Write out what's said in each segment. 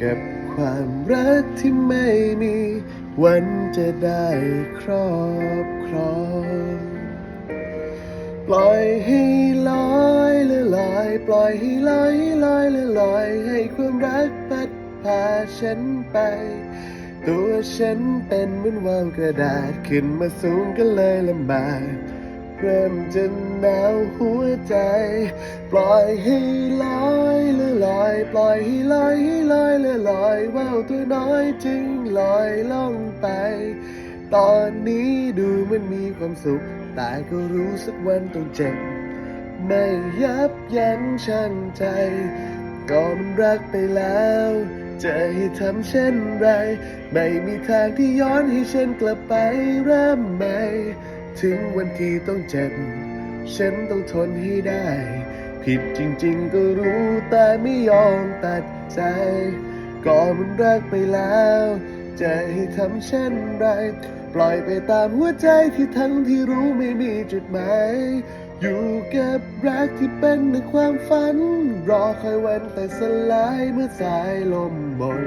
กับความรักที่ไม่มีวันจะได้ครอบครอง ปล่อยให้ลอยละลอยปล่อยให้ลอยลอยละลอยให้ความรักพัดพาฉันไป ตัวฉันเป็นเหมือนวางกระดาษขึ้นมาสูงก็เลยลำบาก เริ่มจะหนาวหัวใจ ปล่อยให้ลอยเละลอย ปล่อยให้ลอยให้ลอยเละลอยว่าวตัวน้อยจึงลอยล่องไป ตอนนี้ดูมันมีความสุข แต่ก็รู้สักวันต้องเจ็บ ไม่ยับยั้งชั่งใจ ก็มันรักไปแล้วจะให้ทำเช่นไร ไม่มีทางที่ย้อนให้ฉันกลับไปเริ่มใหม่ ถึงวันที่ต้องเจ็บ ฉันต้องทนให้ได้ ผิดจริงๆก็รู้แต่ไม่ยอมตัดใจ ก็มันรักไปแล้ว จะให้ทำเช่นไร ปล่อยไปตามหัวใจที่ทั้งที่รู้ไม่มีจุดหมาย อยู่กับรักที่เป็นในความฝัน รอคอยวันแต่สลายเมื่อสายลมหมด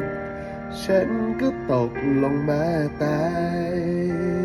ฉันก็ตกลงมาตาย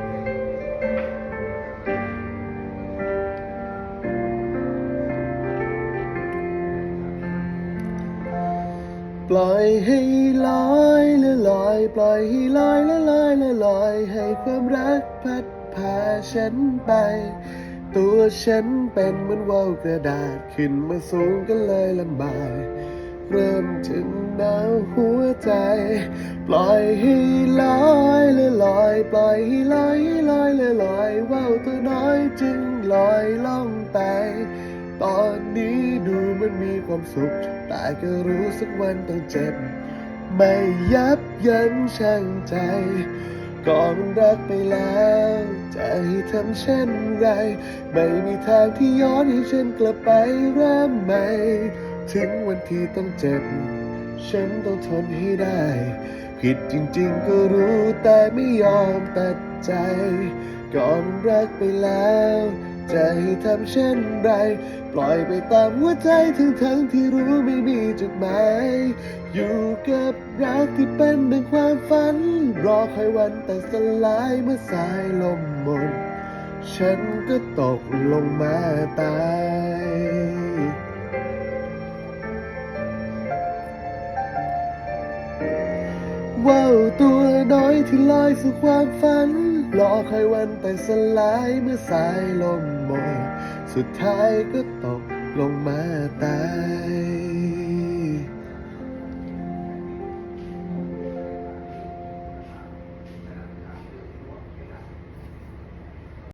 ปล่อยให้ลอยละลอยปล่อยให้ลอยละลอยละลอยให้ความรักพัดพาฉันไป ตัวฉันเป็นเหมือนว่าวกระดาษขึ้นมาสูงก็เลยลำบากเริ่มถึงหนาวหัวใจ ปล่อยให้ลอยละลอยปล่อยให้ลอยลอยละลอยว่าวตัวน้อยจึงลอยล่องไป ตอนนี้ มันมีความสุข แต่ก็รู้สักวันต้องเจ็บ ไม่ยับยั้งชั่งใจก็มันรักไปแล้ว จะให้ทำเช่นไร ไม่มีทางที่ย้อนให้ฉันกลับไปเริ่มใหม่ ถึงวันที่ต้องเจ็บ ฉันต้องทนให้ได้ ผิดจริงๆก็รู้แต่ไม่ยอมตัดใจก็มันรักไปแล้ว จะให้ทำเช่นไร ปล่อยไปตามหัวใจทั้งทั้งที่รู้ไม่มีจุดหมาย อยู่กับรักที่เป็นดังความฝัน รอคอยวันแต่สลายเมื่อสายลมหมดฉันก็ตกลงมาตายว่าวตัวน้อยที่ลอยสู่ความฝัน รอคอยวันแต่สลายเมื่อสายลมโบยสุดท้ายก็ตกลงมาตาย